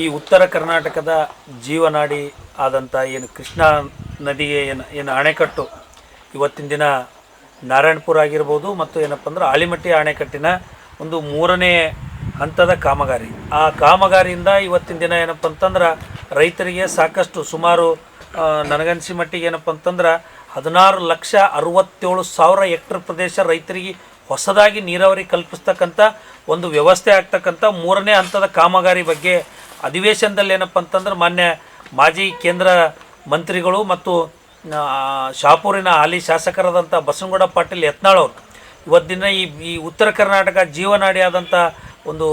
ಈ ಉತ್ತರ ಕರ್ನಾಟಕದ ಜೀವನಾಡಿ ಆದಂಥ ಏನು ಕೃಷ್ಣಾ ನದಿಗೆ ಏನು ಏನು ಅಣೆಕಟ್ಟು, ಇವತ್ತಿನ ದಿನ ನಾರಾಯಣಪುರ ಆಗಿರ್ಬೋದು ಮತ್ತು ಏನಪ್ಪ ಅಂದ್ರೆ ಆಳಿಮಟ್ಟಿ ಅಣೆಕಟ್ಟಿನ ಒಂದು ಮೂರನೇ ಹಂತದ ಕಾಮಗಾರಿ. ಆ ಕಾಮಗಾರಿಯಿಂದ ಇವತ್ತಿನ ದಿನ ಏನಪ್ಪ ಅಂತಂದ್ರೆ ರೈತರಿಗೆ ಸಾಕಷ್ಟು ಸುಮಾರು ನನಗನ್ಸಿ ಮಟ್ಟಿಗೆ ಏನಪ್ಪ ಅಂತಂದ್ರೆ ಹದಿನಾರು ಲಕ್ಷ ಅರವತ್ತೇಳು ಸಾವಿರ ಹೆಕ್ಟರ್ ಪ್ರದೇಶ ರೈತರಿಗೆ ಹೊಸದಾಗಿ ನೀರಾವರಿ ಕಲ್ಪಿಸ್ತಕ್ಕಂಥ ಒಂದು ವ್ಯವಸ್ಥೆ ಆಗ್ತಕ್ಕಂಥ ಮೂರನೇ ಹಂತದ ಕಾಮಗಾರಿ ಬಗ್ಗೆ ಅಧಿವೇಶನದಲ್ಲಿ ಏನಪ್ಪ ಅಂತಂದ್ರೆ ಮಾನ್ಯ ಮಾಜಿ ಕೇಂದ್ರ ಮಂತ್ರಿಗಳು ಮತ್ತು ಶಾಪೂರಿನ ಹಾಲಿ ಶಾಸಕರಾದಂಥ ಬಸವನಗೌಡ ಪಾಟೀಲ್ ಯತ್ನಾಳ್ ಅವರು. ಇವತ್ತಿನ ಈ ಈ ಉತ್ತರ ಕರ್ನಾಟಕ ಜೀವನಾಡಿ ಆದಂಥ ಒಂದು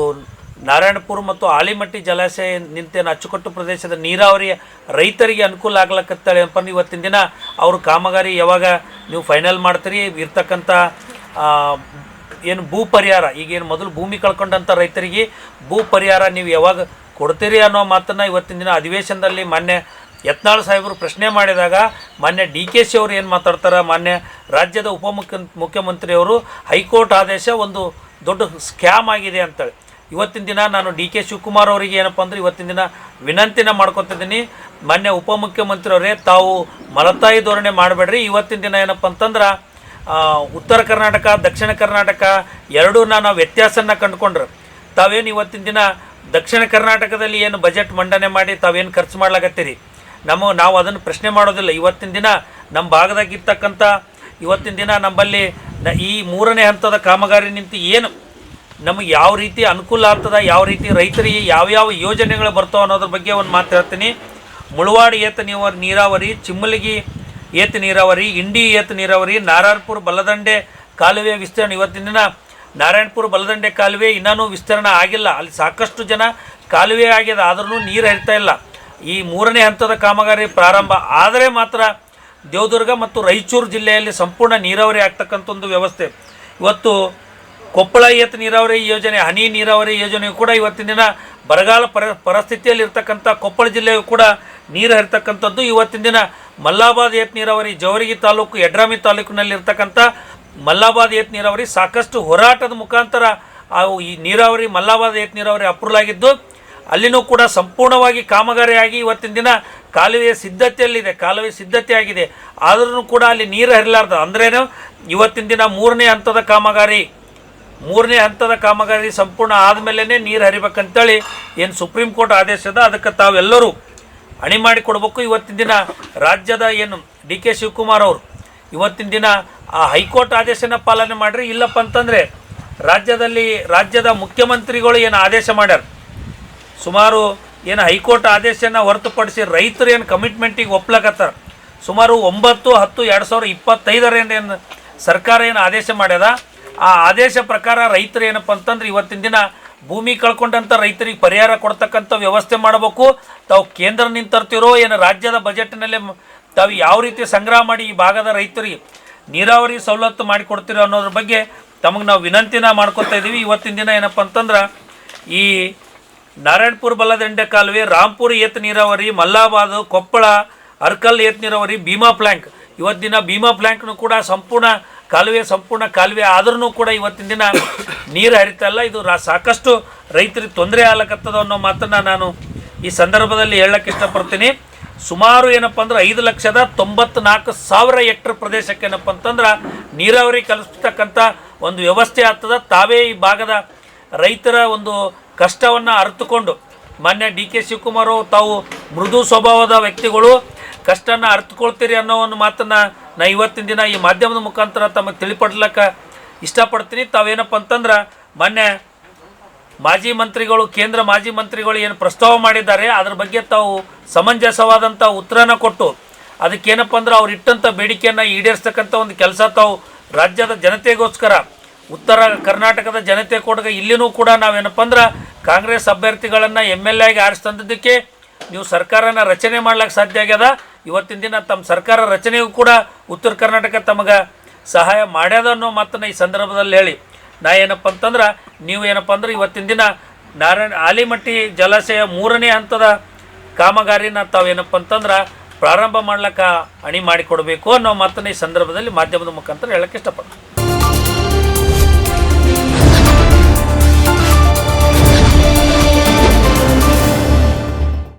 ನಾರಾಯಣಪುರ ಮತ್ತು ಆಲಿಮಟ್ಟಿ ಜಲಾಶಯ ನಿಂತೇನು ಅಚ್ಚುಕಟ್ಟು ಪ್ರದೇಶದ ನೀರಾವರಿ ರೈತರಿಗೆ ಅನುಕೂಲ ಆಗ್ಲಕತ್ತಾಳೆ ಏನಪ್ಪ ಇವತ್ತಿನ ದಿನ ಅವರು ಕಾಮಗಾರಿ ಯಾವಾಗ ನೀವು ಫೈನಲ್ ಮಾಡ್ತೀರಿ? ಇರ್ತಕ್ಕಂಥ ಏನು ಭೂ ಪರಿಹಾರ, ಈಗೇನು ಮೊದಲು ಭೂಮಿ ಕಳ್ಕೊಂಡಂಥ ರೈತರಿಗೆ ಭೂ ಪರಿಹಾರ ನೀವು ಯಾವಾಗ ಕೊಡ್ತೀರಿ ಅನ್ನೋ ಮಾತನ್ನು ಇವತ್ತಿನ ದಿನ ಅಧಿವೇಶನದಲ್ಲಿ ಮಾನ್ಯ ಯತ್ನಾಳ್ ಸಾಹೇಬರು ಪ್ರಶ್ನೆ ಮಾಡಿದಾಗ ಮಾನ್ಯ ಡಿ ಕೆ ಶಿ ಅವರು ಏನು ಮಾತಾಡ್ತಾರೆ? ಮಾನ್ಯ ರಾಜ್ಯದ ಉಪಮುಖ್ಯ ಮುಖ್ಯಮಂತ್ರಿಯವರು ಹೈಕೋರ್ಟ್ ಆದೇಶ ಒಂದು ದೊಡ್ಡ ಸ್ಕ್ಯಾಮ್ ಆಗಿದೆ ಅಂತೇಳಿ. ಇವತ್ತಿನ ದಿನ ನಾನು ಡಿ ಕೆ ಶಿವಕುಮಾರ್ ಅವರಿಗೆ ಏನಪ್ಪ ಅಂದರೆ ಇವತ್ತಿನ ದಿನ ವಿನಂತಿನ ಮಾಡ್ಕೊತಿದ್ದೀನಿ. ಮಾನ್ಯ ಉಪಮುಖ್ಯಮಂತ್ರಿಯವರೇ ತಾವು ಮಲತಾಯಿ ಧೋರಣೆ ಮಾಡಬೇಡ್ರಿ. ಇವತ್ತಿನ ದಿನ ಏನಪ್ಪ ಅಂತಂದ್ರೆ ಉತ್ತರ ಕರ್ನಾಟಕ, ದಕ್ಷಿಣ ಕರ್ನಾಟಕ ಎರಡೂ ನಾನು ವ್ಯತ್ಯಾಸನ ಕಂಡುಕೊಂಡ್ರೆ. ತಾವೇನು ಇವತ್ತಿನ ದಿನ ದಕ್ಷಿಣ ಕರ್ನಾಟಕದಲ್ಲಿ ಏನು ಬಜೆಟ್ ಮಂಡನೆ ಮಾಡಿ ತಾವೇನು ಖರ್ಚು ಮಾಡ್ಲಾಗತ್ತೀರಿ ನಮ್ಮ ನಾವು ಅದನ್ನು ಪ್ರಶ್ನೆ ಮಾಡೋದಿಲ್ಲ. ಇವತ್ತಿನ ದಿನ ನಮ್ಮ ಭಾಗದಾಗಿರ್ತಕ್ಕಂಥ ಇವತ್ತಿನ ದಿನ ನಮ್ಮಲ್ಲಿ ಈ ಮೂರನೇ ಹಂತದ ಕಾಮಗಾರಿ ನಿಂತು ಏನು ನಮಗೆ ಯಾವ ರೀತಿ ಅನುಕೂಲ ಆಗ್ತದ, ಯಾವ ರೀತಿ ರೈತರಿಗೆ ಯಾವ್ಯಾವ ಯೋಜನೆಗಳು ಬರ್ತಾವೆ ಅನ್ನೋದ್ರ ಬಗ್ಗೆ ಒಂದು ಮಾತು ಹೇಳ್ತೀನಿ. ಮುಳವಾಡಿ ಏತ ನೀರಾವರಿ, ಚಿಮ್ಮಲಗಿ ಏತ ನೀರಾವರಿ, ಇಂಡಿ ಏತ ನೀರಾವರಿ, ನಾರಾಯಣಪುರ, ಬಲದಂಡೆ, ಕಾಲುವೆ ವಿಸ್ತೀರ್ಣ ಇವತ್ತಿನ ದಿನ ನಾರಾಯಣಪುರ ಬಲದಂಡೆ ಕಾಲುವೆ ಇನ್ನೂ ವಿಸ್ತರಣೆ ಆಗಿಲ್ಲ. ಅಲ್ಲಿ ಸಾಕಷ್ಟು ಜನ ಕಾಲುವೆ ಆಗಿದೆ ಆದರೂ ನೀರು ಹರಿತಾ ಇಲ್ಲ. ಈ ಮೂರನೇ ಹಂತದ ಕಾಮಗಾರಿ ಪ್ರಾರಂಭ ಆದರೆ ಮಾತ್ರ ದೇವದುರ್ಗ ಮತ್ತು ರಾಯಚೂರು ಜಿಲ್ಲೆಯಲ್ಲಿ ಸಂಪೂರ್ಣ ನೀರಾವರಿ ಆಗ್ತಕ್ಕಂಥ ಒಂದು ವ್ಯವಸ್ಥೆ. ಇವತ್ತು ಕೊಪ್ಪಳ ಏತ ನೀರಾವರಿ ಯೋಜನೆ, ಹನಿ ನೀರಾವರಿ ಯೋಜನೆಯು ಕೂಡ ಇವತ್ತಿನ ದಿನ ಬರಗಾಲ ಪರ ಪರಿಸ್ಥಿತಿಯಲ್ಲಿರ್ತಕ್ಕಂಥ ಕೊಪ್ಪಳ ಜಿಲ್ಲೆಯು ಕೂಡ ನೀರು ಹರಿತಕ್ಕಂಥದ್ದು. ಇವತ್ತಿನ ದಿನ ಮಲ್ಲಾಬಾದ್ ಏತ್ ನೀರಾವರಿ ಜವರಿಗಿ ತಾಲೂಕು ಯಡ್ರಾಮಿ ತಾಲೂಕಿನಲ್ಲಿ ಇರ್ತಕ್ಕಂಥ ಮಲ್ಲಾಬಾದ್ ಏತ್ ನೀರಾವರಿ ಸಾಕಷ್ಟು ಹೋರಾಟದ ಮುಖಾಂತರ ಆ ಈ ನೀರಾವರಿ ಮಲ್ಲಾಬಾದ್ ಏತ್ ನೀರಾವರಿ ಅಪ್ರೂವಲ್ ಆಗಿದ್ದು ಅಲ್ಲಿನೂ ಕೂಡ ಸಂಪೂರ್ಣವಾಗಿ ಕಾಮಗಾರಿಯಾಗಿ ಇವತ್ತಿನ ದಿನ ಕಾಲುವೆಯ ಸಿದ್ಧತೆಯಲ್ಲಿದೆ, ಕಾಲುವೆ ಸಿದ್ಧತೆ ಆಗಿದೆ ಆದರೂ ಕೂಡ ಅಲ್ಲಿ ನೀರು ಹರಿಲಾರ್ದ. ಅಂದ್ರೇನು, ಇವತ್ತಿನ ದಿನ ಮೂರನೇ ಹಂತದ ಕಾಮಗಾರಿ, ಮೂರನೇ ಹಂತದ ಕಾಮಗಾರಿ ಸಂಪೂರ್ಣ ಆದಮೇಲೇ ನೀರು ಹರಿಬೇಕಂತೇಳಿ ಏನು ಸುಪ್ರೀಂ ಕೋರ್ಟ್ ಆದೇಶದ, ಅದಕ್ಕೆ ತಾವೆಲ್ಲರೂ ಅಣಿ ಮಾಡಿ ಕೊಡಬೇಕು ಇವತ್ತಿನ ದಿನ ರಾಜ್ಯದ ಏನು ಡಿ ಕೆ ಶಿವಕುಮಾರ್ ಅವರು, ಇವತ್ತಿನ ದಿನ ಆ ಹೈಕೋರ್ಟ್ ಆದೇಶನ ಪಾಲನೆ ಮಾಡ್ರಿ. ಇಲ್ಲಪ್ಪ ಅಂತಂದರೆ ರಾಜ್ಯದಲ್ಲಿ ರಾಜ್ಯದ ಮುಖ್ಯಮಂತ್ರಿಗಳು ಏನು ಆದೇಶ ಮಾಡ್ಯಾರ? ಸುಮಾರು ಏನು ಹೈಕೋರ್ಟ್ ಆದೇಶನ ಹೊರತುಪಡಿಸಿ ರೈತರು ಏನು ಕಮಿಟ್ಮೆಂಟಿಗೆ ಒಪ್ಲಕತ್ತಾರ? ಸುಮಾರು ಒಂಬತ್ತು, ಹತ್ತು, ಎರಡು ಸಾವಿರ ಇಪ್ಪತ್ತೈದರೇನು ಏನು ಸರ್ಕಾರ ಏನು ಆದೇಶ ಮಾಡ್ಯದ? ಆ ಆದೇಶ ಪ್ರಕಾರ ರೈತರು ಏನಪ್ಪ ಅಂತಂದ್ರೆ ಇವತ್ತಿನ ದಿನ ಭೂಮಿ ಕಳ್ಕೊಂಡಂಥ ರೈತರಿಗೆ ಪರಿಹಾರ ಕೊಡ್ತಕ್ಕಂಥ ವ್ಯವಸ್ಥೆ ಮಾಡಬೇಕು. ತಾವು ಕೇಂದ್ರ ನಿಂತರ್ತಿರೋ ಏನು ರಾಜ್ಯದ ಬಜೆಟ್ನಲ್ಲೇ ತಾವು ಯಾವ ರೀತಿ ಸಂಗ್ರಹ ಮಾಡಿ ಈ ಭಾಗದ ರೈತರಿಗೆ ನೀರಾವರಿ ಸವಲತ್ತು ಮಾಡಿಕೊಡ್ತೀರೋ ಅನ್ನೋದ್ರ ಬಗ್ಗೆ ತಮಗೆ ನಾವು ವಿನಂತಿನ ಮಾಡ್ಕೊತಾ ಇದ್ದೀವಿ ಇವತ್ತಿನ ದಿನ ಏನಪ್ಪ ಅಂತಂದ್ರೆ, ಈ ನಾರಾಯಣಪುರ ಬಲ್ಲದಂಡೆ ಕಾಲುವೆ, ರಾಂಪುರ ಏತ್ ನೀರಾವರಿ, ಮಲ್ಲಾಬಾದ್, ಕೊಪ್ಪಳ, ಅರ್ಕಲ್ ಏತ್ ನೀರಾವರಿ, ಭೀಮಾ ಪ್ಲ್ಯಾಂಕ್ ಇವತ್ತಿನ ದಿನ ಭೀಮಾ ಪ್ಲ್ಯಾಂಕ್ನು ಕೂಡ ಸಂಪೂರ್ಣ ಕಾಲುವೆ ಸಂಪೂರ್ಣ ಕಾಲುವೆ ಆದ್ರೂ ಕೂಡ ಇವತ್ತಿನ ದಿನ ನೀರು ಹರಿತಾ ಇಲ್ಲ. ಇದು ರಾ ಸಾಕಷ್ಟು ರೈತರಿಗೆ ತೊಂದರೆ ಆಗ್ಲಕತ್ತದ ಅನ್ನೋ ಮಾತನ್ನು ನಾನು ಈ ಸಂದರ್ಭದಲ್ಲಿ ಹೇಳಕ್ಕೆ ಇಷ್ಟಪಡ್ತೀನಿ. ಸುಮಾರು ಏನಪ್ಪ ಅಂದ್ರೆ ಐದು ಲಕ್ಷದ ತೊಂಬತ್ನಾಲ್ಕು ಸಾವಿರ ಹೆಕ್ಟರ್ ಪ್ರದೇಶಕ್ಕೆ ಏನಪ್ಪ ಅಂತಂದ್ರೆ ನೀರಾವರಿ ಕಲಿಸ್ತಕ್ಕಂಥ ಒಂದು ವ್ಯವಸ್ಥೆ ಆಗ್ತದ. ತಾವೇ ಈ ಭಾಗದ ರೈತರ ಒಂದು ಕಷ್ಟವನ್ನು ಅರಿತುಕೊಂಡು, ಮಾನ್ಯ ಡಿ ಕೆ ಶಿವಕುಮಾರ್ ಅವರು ತಾವು ಮೃದು ಸ್ವಭಾವದ ವ್ಯಕ್ತಿಗಳು, ಕಷ್ಟನ ಅರ್ಥಕೊಳ್ತೀರಿ ಅನ್ನೋ ಒಂದು ಮಾತನ್ನು ನಾ ಇವತ್ತಿನ ದಿನ ಈ ಮಾಧ್ಯಮದ ಮುಖಾಂತರ ತಮಗೆ ತಿಳಿಪಡ್ಲಕ್ಕ ಇಷ್ಟಪಡ್ತೀನಿ. ತಾವೇನಪ್ಪ ಅಂತಂದ್ರೆ ಮೊನ್ನೆ ಮಾಜಿ ಮಂತ್ರಿಗಳು, ಕೇಂದ್ರ ಮಾಜಿ ಮಂತ್ರಿಗಳು ಏನು ಪ್ರಸ್ತಾವ ಮಾಡಿದ್ದಾರೆ, ಅದ್ರ ಬಗ್ಗೆ ತಾವು ಸಮಂಜಸವಾದಂಥ ಉತ್ತರನ ಕೊಟ್ಟು ಅದಕ್ಕೇನಪ್ಪ ಅಂದ್ರೆ ಅವ್ರು ಇಟ್ಟಂಥ ಬೇಡಿಕೆಯನ್ನು ಈಡೇರಿಸ್ತಕ್ಕಂಥ ಒಂದು ಕೆಲಸ ತಾವು ರಾಜ್ಯದ ಜನತೆಗೋಸ್ಕರ, ಉತ್ತರ ಕರ್ನಾಟಕದ ಜನತೆ ಕೊಡಗ ಇಲ್ಲಿನೂ ಕೂಡ ನಾವೇನಪ್ಪ ಅಂದ್ರೆ ಕಾಂಗ್ರೆಸ್ ಅಭ್ಯರ್ಥಿಗಳನ್ನು ಎಂ ಎಲ್ ಎಗೆ ಆರಿಸ್ತಂದಿದ್ದಕ್ಕೆ ನೀವು ಸರ್ಕಾರನ ರಚನೆ ಮಾಡ್ಲಿಕ್ಕೆ ಸಾಧ್ಯ ಆಗ್ಯದ. ಇವತ್ತಿನ ದಿನ ತಮ್ಮ ಸರ್ಕಾರ ರಚನೆಗೂ ಕೂಡ ಉತ್ತರ ಕರ್ನಾಟಕ ತಮಗೆ ಸಹಾಯ ಮಾಡ್ಯದ ಅನ್ನೋ ಮಾತನ್ನು ಈ ಸಂದರ್ಭದಲ್ಲಿ ಹೇಳಿ. ನಾ ಏನಪ್ಪ ಅಂತಂದ್ರೆ, ನೀವು ಏನಪ್ಪ ಅಂದ್ರೆ ಇವತ್ತಿನ ದಿನ ನಾರಾಯಣ, ಆಲಿಮಟ್ಟಿ ಜಲಾಶಯ ಮೂರನೇ ಹಂತದ ಕಾಮಗಾರಿನ ತಾವೇನಪ್ಪ ಅಂತಂದ್ರೆ ಪ್ರಾರಂಭ ಮಾಡ್ಲಿಕ್ಕೆ ಅಣಿ ಮಾಡಿಕೊಡಬೇಕು ಅನ್ನೋ ಮಾತನ್ನು ಈ ಸಂದರ್ಭದಲ್ಲಿ ಮಾಧ್ಯಮದ ಮುಖಾಂತರ ಹೇಳಕ್ಕೆ ಇಷ್ಟಪಡ್ತೀನಿ.